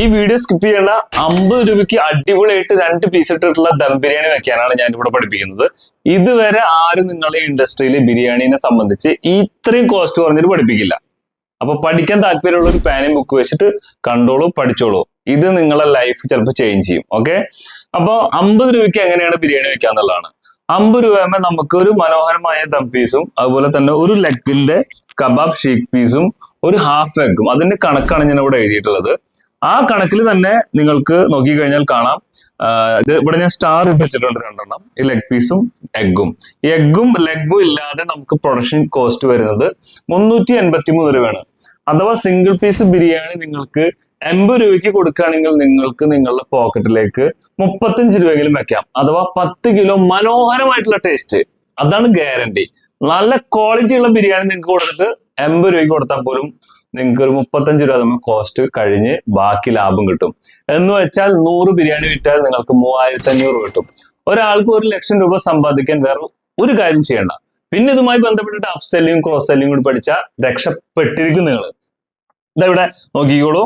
ഈ video skip ചെയ്യേണ്ട അമ്പത് രൂപയ്ക്ക് അടിപൊളിയായിട്ട് രണ്ട് പീസ് ഇട്ടിട്ടുള്ള ദം ബിരിയാണി വെക്കാനാണ് ഞാൻ ഇവിടെ പഠിപ്പിക്കുന്നത്. ഇതുവരെ ആരും നിങ്ങളെ ഇൻഡസ്ട്രിയിൽ ബിരിയാണിനെ സംബന്ധിച്ച് ഇത്രയും കോസ്റ്റ് കുറഞ്ഞിട്ട് പഠിപ്പിക്കില്ല. അപ്പൊ പഠിക്കാൻ താല്പര്യമുള്ള ഒരു പാനും ബുക്ക് വെച്ചിട്ട് കണ്ടോളൂ പഠിച്ചോളൂ. ഇത് നിങ്ങളെ ലൈഫ് ചിലപ്പോൾ ചേഞ്ച് ചെയ്യും ഓക്കെ അപ്പൊ അമ്പത് രൂപയ്ക്ക് എങ്ങനെയാണ് ബിരിയാണി വെക്കുക എന്നുള്ളതാണ്. അമ്പത് രൂപയാകുമ്പോൾ നമുക്ക് ഒരു മനോഹരമായ ദം പീസും അതുപോലെ തന്നെ ഒരു ലെഗിന്റെ കബാബ് ഷീക്ക് പീസും ഒരു ഹാഫ് എഗും അതിന്റെ കണക്കാണ് ഞാൻ ഇവിടെ എഴുതിയിട്ടുള്ളത്. ആ കണക്കിൽ തന്നെ നിങ്ങൾക്ക് നോക്കിക്കഴിഞ്ഞാൽ കാണാം. ഇത് ഇവിടെ ഞാൻ സ്റ്റാർ ഇട്ട് വെച്ചിട്ടുണ്ട് രണ്ടെണ്ണം. ഈ ലെഗ് പീസും എഗ്ഗും ഈ എഗ്ഗും ലെഗും ഇല്ലാതെ നമുക്ക് പ്രൊഡക്ഷൻ കോസ്റ്റ് വരുന്നത് മുന്നൂറ്റി എൺപത്തി മൂന്ന് രൂപയാണ്. അഥവാ സിംഗിൾ പീസ് ബിരിയാണി നിങ്ങൾക്ക് എൺപത് രൂപയ്ക്ക് കൊടുക്കുകയാണെങ്കിൽ നിങ്ങൾക്ക് നിങ്ങളുടെ പോക്കറ്റിലേക്ക് മുപ്പത്തഞ്ച് രൂപയെങ്കിലും വെക്കാം. അഥവാ പത്ത് കിലോ മനോഹരമായിട്ടുള്ള ടേസ്റ്റ് അതാണ് ഗ്യാരണ്ടി നല്ല ക്വാളിറ്റി ഉള്ള ബിരിയാണി നിങ്ങൾക്ക് കൊടുത്തിട്ട് എൺപത് രൂപയ്ക്ക് കൊടുത്താൽ പോലും നിങ്ങൾക്ക് ഒരു മുപ്പത്തഞ്ച് രൂപ തമ്മിൽ കോസ്റ്റ് കഴിഞ്ഞ് ബാക്കി ലാഭം കിട്ടും. എന്ന് വെച്ചാൽ നൂറ് ബിരിയാണി വിറ്റാൽ നിങ്ങൾക്ക് മൂവായിരത്തി അഞ്ഞൂറ് കിട്ടും. ഒരാൾക്ക് ഒരു ലക്ഷം രൂപ സമ്പാദിക്കാൻ വേറെ ഒരു കാര്യം ചെയ്യണ്ട. പിന്നെ ഇതുമായി ബന്ധപ്പെട്ടിട്ട് അപ് സെല്ലിങ് ക്രോസ് സെല്ലിങ് കൂടി പഠിച്ചാൽ രക്ഷപ്പെട്ടിരിക്കും നിങ്ങൾ ഇതെവിടെ നോക്കിക്കോളൂ.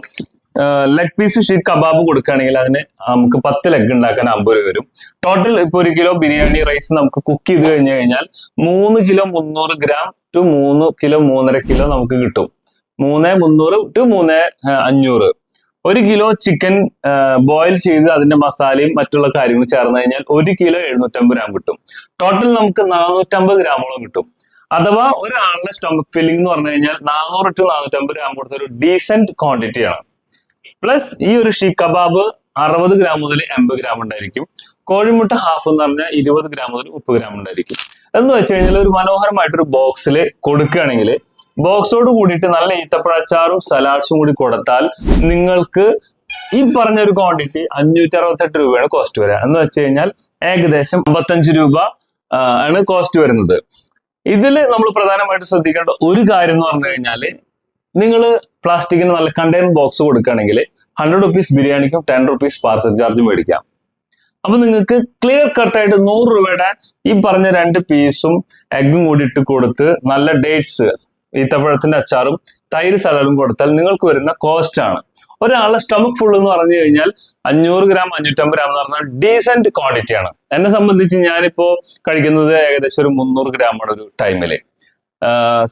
ലെഗ് പീസ് ഷീറ്റ് കബാബ് കൊടുക്കുകയാണെങ്കിൽ അതിന് നമുക്ക് പത്ത് ലെഗ് ഉണ്ടാക്കാൻ അമ്പത് രൂപ വരും. ടോട്ടൽ ഇപ്പൊ ഒരു കിലോ ബിരിയാണി റൈസ് നമുക്ക് കുക്ക് ചെയ്ത് കഴിഞ്ഞു കഴിഞ്ഞാൽ മൂന്ന് കിലോ മുന്നൂറ് ഗ്രാം ടു മൂന്ന് കിലോ മൂന്നര കിലോ നമുക്ക് കിട്ടും. മൂന്ന് മുന്നൂറ് ടു മൂന്ന് അഞ്ഞൂറ്. ഒരു കിലോ ചിക്കൻ ബോയിൽ ചെയ്ത് അതിന്റെ മസാലയും മറ്റുള്ള കാര്യങ്ങളും ചേർന്ന് കഴിഞ്ഞാൽ ഒരു കിലോ എഴുന്നൂറ്റമ്പത് ഗ്രാം കിട്ടും. ടോട്ടൽ നമുക്ക് നാനൂറ്റമ്പത് ഗ്രാമോളം കിട്ടും. അഥവാ ഒരാളുടെ സ്റ്റൊമക് ഫില്ലിംഗ് എന്ന് പറഞ്ഞു കഴിഞ്ഞാൽ നാനൂറ് ടു നാനൂറ്റമ്പത് ഗ്രാം കൊടുത്ത ഒരു ഡീസെന്റ് ക്വാണ്ടിറ്റി ആണ്. പ്ലസ് ഈ ഒരു ഷീ കബാബ് അറുപത് ഗ്രാം മുതൽ എൺപത് ഗ്രാം ഉണ്ടായിരിക്കും. കോഴിമുട്ട ഹാഫ് എന്ന് പറഞ്ഞാൽ ഇരുപത് ഗ്രാം മുതൽ മുപ്പത് ഗ്രാം ഉണ്ടായിരിക്കും. എന്ന് വെച്ച് കഴിഞ്ഞാൽ ഒരു മനോഹരമായിട്ടൊരു ബോക്സിൽ കൊടുക്കുകയാണെങ്കിൽ ബോക്സോട് കൂടിയിട്ട് നല്ല ഈത്തപ്പഴച്ചാറും സലാഡ്സും കൂടി കൊടുത്താൽ നിങ്ങൾക്ക് ഈ പറഞ്ഞ ഒരു ക്വാണ്ടിറ്റി അഞ്ഞൂറ്റി അറുപത്തെട്ട് രൂപയാണ് കോസ്റ്റ് വരിക എന്ന് വെച്ച് കഴിഞ്ഞാൽ ഏകദേശം അമ്പത്തഞ്ച് രൂപ ആണ് കോസ്റ്റ് വരുന്നത്. ഇതിൽ നമ്മൾ പ്രധാനമായിട്ട് ശ്രദ്ധിക്കേണ്ട ഒരു കാര്യം എന്ന് പറഞ്ഞു കഴിഞ്ഞാൽ നിങ്ങൾ പ്ലാസ്റ്റിക്കിന് നല്ല കണ്ടെയ്നർ ബോക്സ് കൊടുക്കുകയാണെങ്കിൽ ഹൺഡ്രഡ് റുപ്പീസ് ബിരിയാണിക്കും ടെൻ റുപ്പീസ് പാർസൽ ചാർജ് മേടിക്കാം. അപ്പൊ നിങ്ങൾക്ക് ക്ലിയർ കട്ടായിട്ട് നൂറ് രൂപയുടെ ഈ പറഞ്ഞ രണ്ട് പീസും എഗ്ഗും കൂടി ഇട്ട് കൊടുത്ത് നല്ല ഡേറ്റ്സ് ഈത്തപ്പഴത്തിന്റെ അച്ചാറും തൈര് സലാഡും കൊടുത്താൽ നിങ്ങൾക്ക് വരുന്ന കോസ്റ്റ് ആണ്. ഒരാളുടെ സ്റ്റമക് ഫുൾ എന്ന് പറഞ്ഞു കഴിഞ്ഞാൽ അഞ്ഞൂറ് ഗ്രാം അഞ്ഞൂറ്റമ്പത് ഗ്രാം എന്ന് പറഞ്ഞാൽ ഡീസെന്റ് ക്വാണ്ടിറ്റി ആണ്. എന്നെ സംബന്ധിച്ച് ഞാനിപ്പോ കഴിക്കുന്നത് ഏകദേശം ഒരു മുന്നൂറ് ഗ്രാമാണ് ഒരു ടൈമിൽ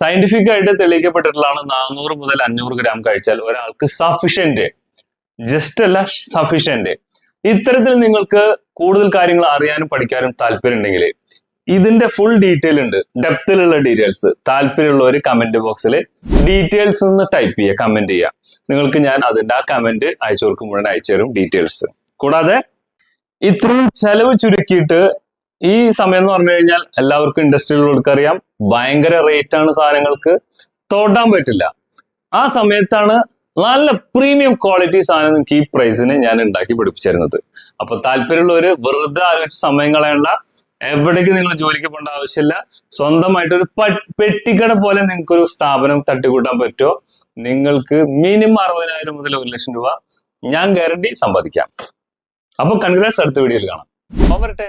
സയന്റിഫിക് ആയിട്ട് തെളിയിക്കപ്പെട്ടിട്ടുള്ളതാണ് നാനൂറ് മുതൽ അഞ്ഞൂറ് ഗ്രാം കഴിച്ചാൽ ഒരാൾക്ക് സഫിഷ്യന്റ് ജസ്റ്റ് അല്ല സഫിഷ്യന്റ് ഇത്തരത്തിൽ നിങ്ങൾക്ക് കൂടുതൽ കാര്യങ്ങൾ അറിയാനും പഠിക്കാനും താല്പര്യം ഉണ്ടെങ്കിൽ ഇതിന്റെ ഫുൾ ഡീറ്റെയിൽ ഉണ്ട്. ഡെപ്തിലുള്ള ഡീറ്റെയിൽസ് താല്പര്യമുള്ളവർ കമന്റ് ബോക്സിൽ ഡീറ്റെയിൽസ് എന്ന് ടൈപ്പ് ചെയ്യുക കമന്റ് ചെയ്യുക. നിങ്ങൾക്ക് ഞാൻ അതിന്റെ ആ കമന്റ് അയച്ചു കൊടുക്കുമ്പോൾ അയച്ചു തരും ഡീറ്റെയിൽസ് കൂടാതെ ഇത്രയും ചെലവ് ചുരുക്കിയിട്ട് ഈ സമയം എന്ന് പറഞ്ഞു കഴിഞ്ഞാൽ എല്ലാവർക്കും ഇൻഡസ്ട്രിയിലുള്ളവർക്ക് അറിയാം. ഭയങ്കര റേറ്റ് ആണ് സാധനങ്ങൾക്ക് തോട്ടാൻ പറ്റില്ല. ആ സമയത്താണ് നല്ല പ്രീമിയം ക്വാളിറ്റി സാധനം നിങ്ങൾക്ക് ഈ പ്രൈസിന് ഞാൻ ഉണ്ടാക്കി പഠിപ്പിച്ചിരുന്നത് അപ്പൊ താല്പര്യമുള്ളവര് വെറുതെ ആലോചിച്ച് സമയം കളയണ്ട. എവിടേക്ക് നിങ്ങൾ ജോലിക്ക് പോകേണ്ട ആവശ്യമില്ല. സ്വന്തമായിട്ട് ഒരു പെട്ടിക്കട പോലെ നിങ്ങൾക്ക് ഒരു സ്ഥാപനം തട്ടിക്കൂട്ടാൻ പറ്റുമോ? നിങ്ങൾക്ക് മിനിമം അറുപതിനായിരം മുതൽ ഒരു ലക്ഷം രൂപ ഞാൻ ഗ്യാരണ്ടി സമ്പാദിക്കാം. അപ്പൊ കൺഗ്രാറ്റ്സ് അടുത്ത വീഡിയോയിൽ കാണാം. വരട്ടെ